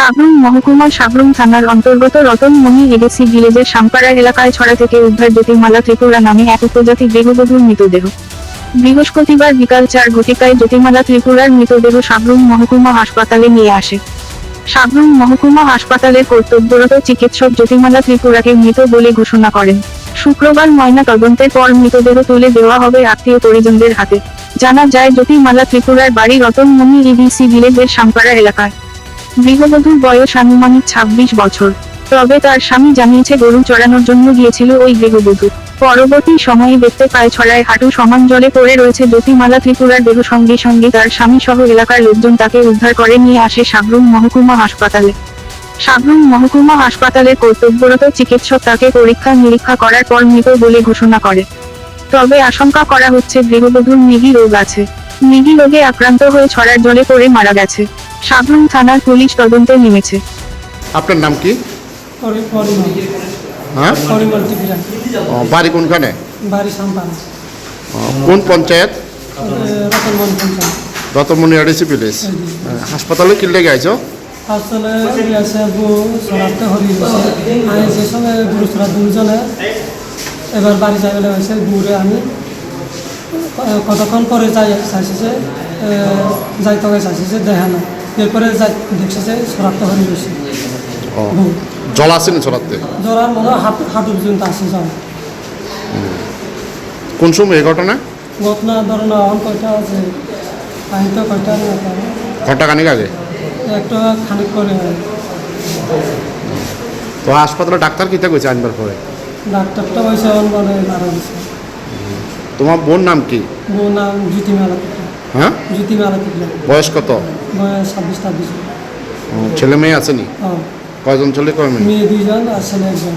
সাবরুম মহকুমার সাবরুম থানার অন্তর্গত রতনমণি এডিসি ভিলেজের সাম্পাড়া এলাকায় ছড়া থেকে উদ্ধার জ্যোতিমালা ত্রিপুরা নামে এক উপজাতি গৃহবধূর মৃতদেহ। বৃহস্পতিবার বিকাল চার ঘটিকায় জ্যোতিমালা ত্রিপুরার মৃতদেহ সাবরুম মহকুমা হাসপাতালে নিয়ে আসে। সাবরুম মহকুমা হাসপাতালের কর্তব্যরত চিকিৎসক জ্যোতিমালা ত্রিপুরাকে মৃত বলে ঘোষণা করেন। শুক্রবার ময়না তদন্তের পর মৃতদেহ তুলে দেওয়া হবে আত্মীয় পরিজনদের হাতে। জানা যায়, জ্যোতিমালা ত্রিপুরার বাড়ি রতনমণি ইডিসি ভিলেজের সাম্পাড়া এলাকায়। গৃহবধূর বয়স আনুমানিক ছাব্বিশ বছর। তবে তার স্বামী জানিয়েছে, গরু চড়ানোর জন্য গিয়েছিল ওই গৃহবধূ। পরবর্তী সময়ে দেখতে পায়, ছড়ায় হাঁটু, সমান জলে পড়ে রয়েছে জ্যোতিমালা ত্রিপুরার দেহ। সঙ্গে সঙ্গে তার স্বামী সহ এলাকার লোকজন তাকে উদ্ধার করে নিয়ে আসে সাবরুম মহকুমা হাসপাতালে। সাবরুম মহকুমা হাসপাতালের কর্তব্যরত চিকিৎসক তাকে পরীক্ষা নিরীক্ষা করার পর মৃত বলে ঘোষণা করে। তবে আশঙ্কা করা হচ্ছে, গৃহবধূর মৃগী রোগ আছে। মৃগী রোগে আক্রান্ত হয়ে ছড়ার জলে পড়ে মারা গেছে। সাবরুম থানার পুলিশ তদন্তে নেমেছে। আপনার নাম কি? হ্যাঁ? ও, বাড়ি কোনখানে? বাড়ি সাম্পান। ও, কোন পঞ্চায়েত? রতনমন পঞ্চায়েত। রতনমণি আডিসি ভিলেজ। হাসপাতালে কি লেগে আইছো? আসলে সরাতে হরি গেছে আমি যে সঙ্গে গুরু সরা দুজনে। এবার বাড়ি যাইলে হয়েছে গুড়ে আমি। কতক্ষণ পরে যাই চাইছে যে এ, যাইতে হবে চাইছে যে দেখা না এরপরে দেখছে সরাতে ও বউ জল আসেনি ছড়াতে জ্বরার মনে হয় হাঁটু হাঁটু পর্যন্ত আসে জল। কোন সময় এই ঘটনা? ঘটনা ধরো না এখন কয়টা আছে? আমি তো কয়টা ঘণ্টা খানিক আগে? একটা খানিক করে তো হাসপাতালে ডাক্তার কিতা কইছে আনবার পরে? ডাক্তারটা হয়েছে এখন বলে মারা গেছে তোমার বোন নাম কি? বউ নাম জ্যোতি মেলা হ্যাঁ? জ্যোতি বয়স কত? ছাব্বিশ ছাব্বিশ। ছেলে মেয়ে আছে নি? কয়জন ছেলে কয় মেয়ে? মেয়ে দুইজন আর ছেলে একজন।